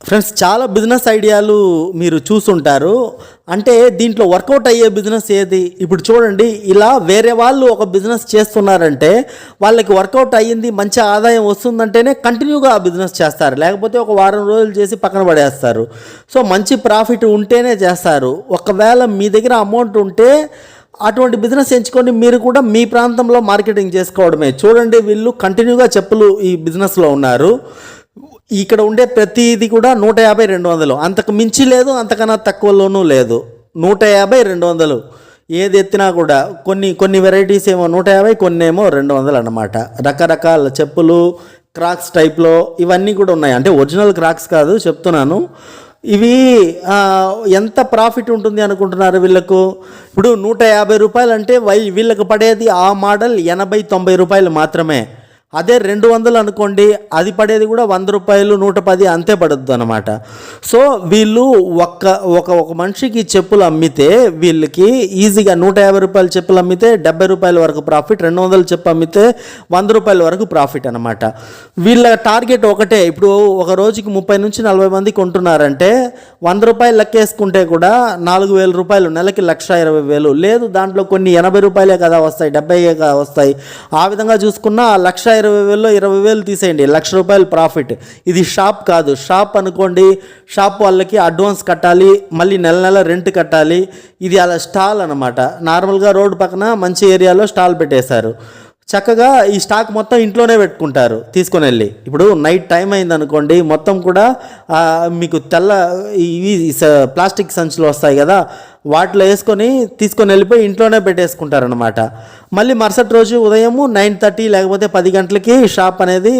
Friends చాలా business ఐడియాలు మీరు చూసుంటారు. అంటే దీంట్లో వర్కౌట్ అయ్యే బిజినెస్ ఏది? ఇప్పుడు చూడండి ఇలా వేరే వాళ్ళు ఒక బిజినెస్ చేస్తున్నారంటే వాళ్ళకి వర్కౌట్ అయ్యింది మంచి ఆదాయం వస్తుందంటేనే కంటిన్యూగా ఆ బిజినెస్ చేస్తారు. లేకపోతే ఒక వారం రోజులు చేసి పక్కన పడేస్తారు. సో మంచి ప్రాఫిట్ ఉంటేనే చేస్తారు. ఒకవేళ మీ దగ్గర అమౌంట్ ఉంటే అటువంటి బిజినెస్ ఎంచుకొని మీరు కూడా మీ ప్రాంతంలో మార్కెటింగ్ చేసుకోవడమే. చూడండి వీళ్ళు కంటిన్యూగా చెప్పులు ఈ బిజినెస్లో ఉన్నారు. ఇక్కడ ఉండే ప్రతిది కూడా నూట యాభై రెండు వందలు. అంతకు మించి లేదు అంతకన్నా తక్కువలోనూ లేదు. నూట యాభై రెండు వందలు. ఏది ఎత్తినా కూడా కొన్ని కొన్ని వెరైటీస్ ఏమో నూట యాభై కొన్ని ఏమో రెండు వందలు అన్నమాట. రకరకాల చెప్పులు క్రాక్స్ టైప్లో ఇవన్నీ కూడా ఉన్నాయి. అంటే ఒరిజినల్ క్రాక్స్ కాదు చెప్తున్నాను. ఇవి ఎంత ప్రాఫిట్ ఉంటుంది అనుకుంటున్నారు వీళ్ళకు? ఇప్పుడు నూట యాభై రూపాయలు అంటే వై వీళ్ళకి పడేది ఆ మోడల్ ఎనభై తొంభై రూపాయలు మాత్రమే. అదే రెండు వందలు అనుకోండి అది పడేది కూడా వంద రూపాయలు నూట పది అంతే పడద్దు అనమాట సో వీళ్ళు ఒక్క ఒక ఒక మనిషికి చెప్పులు అమ్మితే వీళ్ళకి ఈజీగా నూట యాభై రూపాయల చెప్పులు అమ్మితే డెబ్బై రూపాయల వరకు ప్రాఫిట్ రెండు వందల చెప్పు అమ్మితే వంద రూపాయల వరకు ప్రాఫిట్ అనమాట వీళ్ళ టార్గెట్ ఒకటే. ఇప్పుడు ఒక రోజుకి ముప్పై నుంచి నలభై మంది కొంటున్నారంటే వంద రూపాయలు లెక్కేసుకుంటే కూడా నాలుగు వేల రూపాయలు నెలకి లక్ష ఇరవై వేలు. లేదు దాంట్లో కొన్ని ఎనభై రూపాయలే కదా వస్తాయి డెబ్బై కదా వస్తాయి. ఆ విధంగా చూసుకున్నా ఆ లక్ష ఇరవై వేలు ఇరవై వేలు తీసేయండి. లక్ష రూపాయలు ప్రాఫిట్. ఇది షాప్ కాదు. షాప్ అనుకోండి షాప్ వాళ్ళకి అడ్వాన్స్ కట్టాలి మళ్ళీ నెల నెల రెంట్ కట్టాలి. ఇది అలా స్టాల్ అనమాట నార్మల్గా రోడ్డు పక్కన మంచి ఏరియాలో స్టాల్ పెట్టేశారు. చక్కగా ఈ స్టాక్ మొత్తం ఇంట్లోనే పెట్టుకుంటారు తీసుకొని వెళ్ళి. ఇప్పుడు నైట్ టైం అయింది అనుకోండి మొత్తం కూడా మీకు తెల్ల ఇవి స- ప్లాస్టిక్ సంచులు వస్తాయి కదా వాటిలో వేసుకొని తీసుకొని వెళ్ళిపోయి ఇంట్లోనే పెట్టేసుకుంటారనమాట మళ్ళీ మరుసటి రోజు ఉదయము నైన్ థర్టీ లేకపోతే పది గంటలకి షాప్ అనేది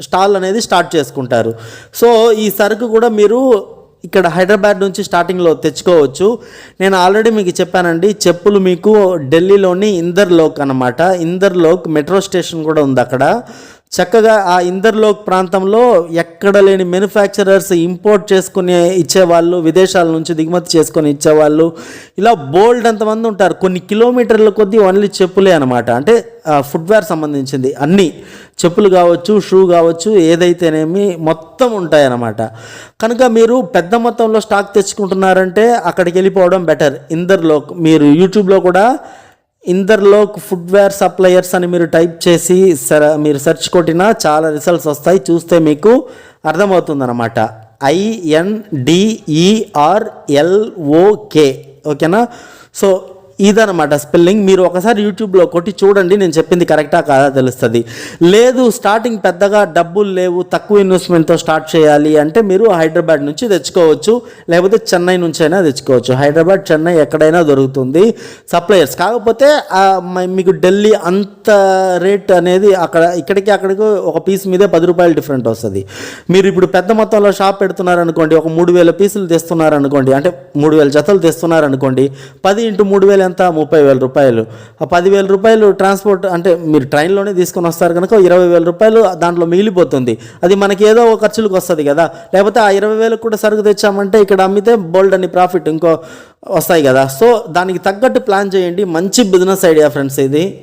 స్టాల్ అనేది స్టార్ట్ చేసుకుంటారు. సో ఈ సరుకు కూడా మీరు ఇక్కడ హైదరాబాద్ నుంచి స్టార్టింగ్లో తెచ్చుకోవచ్చు. నేను ఆల్రెడీ మీకు చెప్పానండి చెప్పులు మీకు ఢిల్లీలోని ఇందర్లోక్ అనమాట ఇందర్లోక్ మెట్రో స్టేషన్ కూడా ఉంది అక్కడ చక్కగా ఆ ఇందర్లోక్ ప్రాంతంలో ఎక్కడ లేని మ్యానుఫ్యాక్చరర్స్ ఇంపోర్ట్ చేసుకుని ఇచ్చేవాళ్ళు విదేశాల నుంచి దిగుమతి చేసుకొని ఇచ్చేవాళ్ళు. ఇలా బోల్డ్ అంతమంది ఉంటారు. కొన్ని కిలోమీటర్ల కొద్దీ ఓన్లీ చెప్పులే అనమాట అంటే ఫుట్వేర్ సంబంధించింది. అన్నీ చెప్పులు కావచ్చు షూ కావచ్చు ఏదైతేనేమి మొత్తం ఉంటాయన్నమాట. కనుక మీరు పెద్ద మొత్తంలో స్టాక్ తెచ్చుకుంటున్నారంటే అక్కడికి వెళ్ళిపోవడం బెటర్ ఇందర్లోక్ మీరు యూట్యూబ్లో కూడా ఇందర్లోక్ ఫుట్వేర్ సప్లయర్స్ అని మీరు టైప్ చేసి మీరు సెర్చ్ కొట్టినా చాలా రిజల్ట్స్ వస్తాయి. చూస్తే మీకు అర్థమవుతుందన్నమాట. ఐఎన్డిఈఆర్ఎల్ఓకే ఓకేనా సో ఇదనమాట స్పెల్లింగ్ మీరు ఒకసారి యూట్యూబ్లో కొట్టి చూడండి నేను చెప్పింది కరెక్టా కాదా తెలుస్తుంది. లేదు స్టార్టింగ్ పెద్దగా డబ్బులు లేవు తక్కువ ఇన్వెస్ట్మెంట్తో స్టార్ట్ చేయాలి అంటే మీరు హైదరాబాద్ నుంచి తెచ్చుకోవచ్చు లేకపోతే చెన్నై నుంచి అయినా తెచ్చుకోవచ్చు. హైదరాబాద్ చెన్నై ఎక్కడైనా దొరుకుతుంది. సప్లయర్స్ కాకపోతే మీకు ఢిల్లీ అంత రేట్ అనేది అక్కడ ఇక్కడికి అక్కడికి ఒక పీస్ మీదే పది రూపాయలు డిఫరెంట్ వస్తుంది. మీరు ఇప్పుడు పెద్ద మొత్తంలో షాప్ పెడుతున్నారనుకోండి ఒక మూడు వేల పీసులు తెస్తున్నారనుకోండి అంటే మూడు వేల జతలు తెస్తున్నారనుకోండి పది ఇంటూ మూడు వేలు ఎంత? ముప్పై వేల రూపాయలు. ఆ పదివేల రూపాయలు ట్రాన్స్పోర్ట్ అంటే మీరు ట్రైన్లోనే తీసుకొని వస్తారు కనుక ఇరవై వేల రూపాయలు దాంట్లో మిగిలిపోతుంది. అది మనకి ఏదో ఒక ఖర్చులకు వస్తుంది కదా. లేకపోతే ఆ ఇరవై వేలకు కూడా సరుకు తెచ్చామంటే ఇక్కడ అమ్మితే బోల్డ్ అని ప్రాఫిట్ ఇంకో వస్తాయి కదా. సో దానికి తగ్గట్టు ప్లాన్ చేయండి. మంచి బిజినెస్ ఐడియా ఫ్రెండ్స్ ఇది.